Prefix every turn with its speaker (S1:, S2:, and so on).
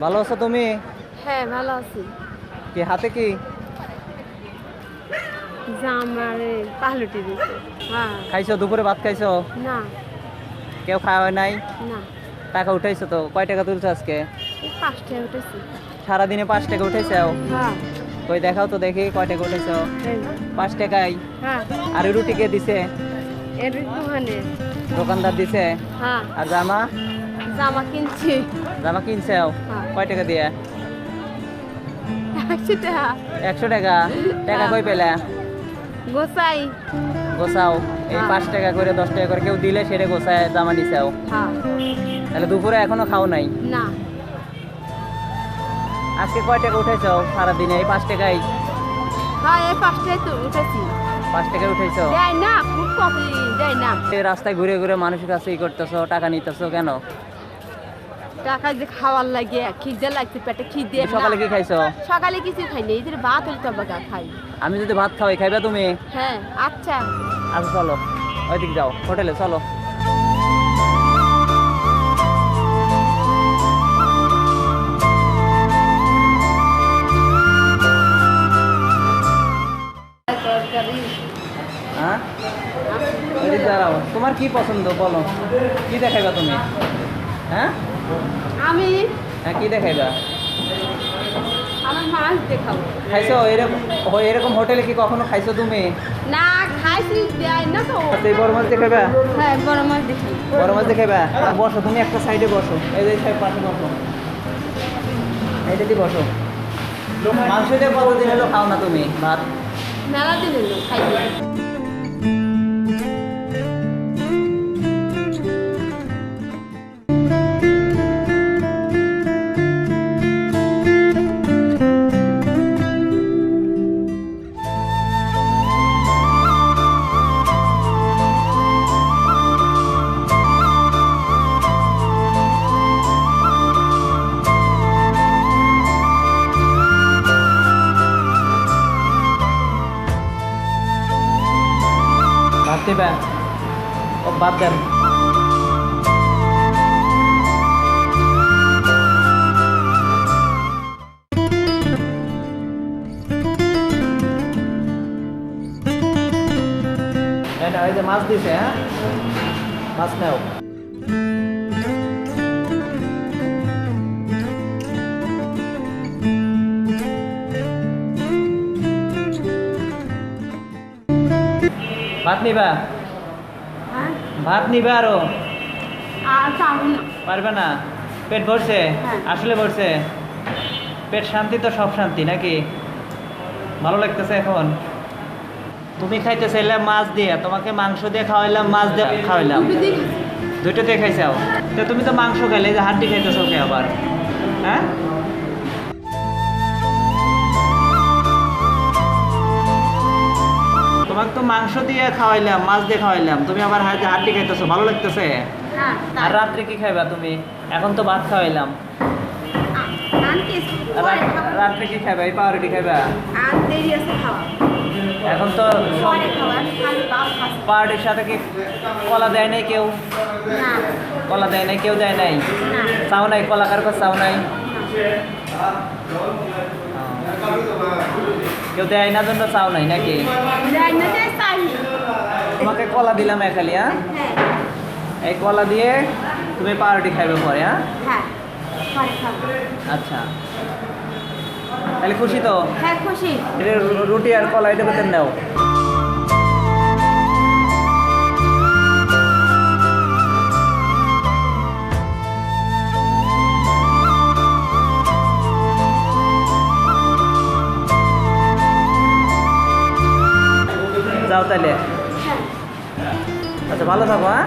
S1: ভালো আছো তুমি?
S2: হ্যাঁ ভালো আছি।
S1: কি হাতে কি?
S2: জামারে পাহলুটি দিছে হ্যাঁ।
S1: খাইছো? দুপুরে ভাত খাইছো?
S2: না।
S1: কেউ খাওয়া হয় নাই?
S2: না।
S1: টাকা উঠাইছো তো? কয় টাকা তুলছো আজকে?
S2: এই পাঁচটায় উঠেছি।
S1: সারাদিনে পাঁচ টাকা উঠেছো
S2: হ্যাঁ।
S1: কই দেখাও তো দেখি কয় টাকা উঠেছো পাঁচ টাকাই
S2: হ্যাঁ।
S1: আর রুটি কে দিছে?
S2: এর দোকানে।
S1: দোকানদার দিছে?
S2: হ্যাঁ।
S1: আর জামা?
S2: জামা কিনছি।
S1: জামা কিনছেও?
S2: হ্যাঁ।
S1: কয় টাকা দিয়ে?
S2: একশো টাকা।
S1: একশো টাকা? টাকা কই পেলে?
S2: গোসাই
S1: গোছাও। এই
S2: হ্যাঁ।
S1: পাঁচ টাকা করে দশ টাকা করে কেউ দিলে সেটা গোছায় জামা নিছেও।
S2: হ্যাঁ।
S1: তাহলে দুপুরে এখনও খাও নাই?
S2: না।
S1: আজকে কয় টাকা উঠেছো সারাদিনে? এই পাঁচ টাকাই।
S2: হ্যাঁ এই পাঁচটায় তো উঠেছি।
S1: পাঁচ টাকা উঠেছো?
S2: দেয় না খুব দেয় না।
S1: রাস্তায় ঘুরে ঘুরে মানুষের কাছে ই করতেছো টাকা নিতেছো কেন?
S2: টাকা যে খাওয়ার লাগে খিদে লাগছে পেটে খিদে।
S1: সকালে কি খাইছো?
S2: সকালে কিছু খাইনি এই যে ভাত হলে তবে খাই।
S1: আমি যদি ভাত খাওয়াই খাইবা তুমি?
S2: হ্যাঁ আচ্ছা।
S1: আচ্ছা চলো। ওইদিক যাও হোটেলে চলো। হ্যাঁ? তোমার কি পছন্দ বলো? কি দেখাইবা তুমি? হ্যাঁ?
S2: আমি
S1: হ্যাঁ কি দেখাইবা
S2: আমার মাছ দেখাবো।
S1: খাইছো? এরকম এরকম হোটেলে কি কখনো খাইছো তুমি?
S2: না খাইছি দেয় না তো।
S1: আচ্ছা এই বড় মাছ দেখাইবা?
S2: হ্যাঁ বড় মাছ দেখি।
S1: বড় মাছ দেখাইবা? বসো তুমি একটা সাইডে বসো। এই যে সাইড পাশে বসো। এই বসো। মাংস দিয়ে কতদিন হলো খাও না তুমি? ভাত?
S2: মেলা দিন হলো খাইছি
S1: ভাত দিবা ও বাদ দেন এই নাও, এই যে মাছ ভাত নিবা?
S2: হ্যাঁ।
S1: ভাত নিবা
S2: আরও?
S1: পারবে না? পেট ভরছে?
S2: হ্যাঁ।
S1: আসলে ভরছে? পেট শান্তি তো সব শান্তি নাকি? ভালো লাগতেছে এখন? তুমি খাইতে চাইলে মাছ দিয়ে। তোমাকে মাংস দিয়ে খাওয়াইলাম মাছ দিয়ে খাওয়াইলাম। দুইটাতে খাইছাও? তো তুমি তো মাংস খাইলে যে হাড্ডি খাইতেছো কে আবার। হ্যাঁ? তোমাকে তো মাংস দিয়ে খাওয়াইলাম মাছ দিয়ে খাওয়াইলাম। তুমি আবার হাতে হাড্ডি খাইতেছো ভালো লাগতেছে? আর রাত্রে কি খাইবা তুমি? এখন তো ভাত খাওয়াইলাম। রাত্রে কি খাইবা? এই পাউরুটি খাইবা? এখন তো পাউরুটির সাথে কি কলা দেয় নাই কেউ? কলা দেয় নাই কেউ দেয় নাই? চাও নাই কলা কার কাছে চাও নাই? কেউ দেয় না জন্য চাও নাই নাকি? তোমাকে কলা দিলাম এক খালি হ্যাঁ?
S2: হ্যাঁ।
S1: এই কলা দিয়ে তুমি পাউরুটি খাইবে পরে হ্যাঁ?
S2: হ্যাঁ
S1: আচ্ছা। তাহলে খুশি তো?
S2: হ্যাঁ খুশি।
S1: রুটি আর কলা এটা বেতন নাও তাহলে।
S2: হ্যাঁ।
S1: আচ্ছা ভালো থাকো হ্যাঁ?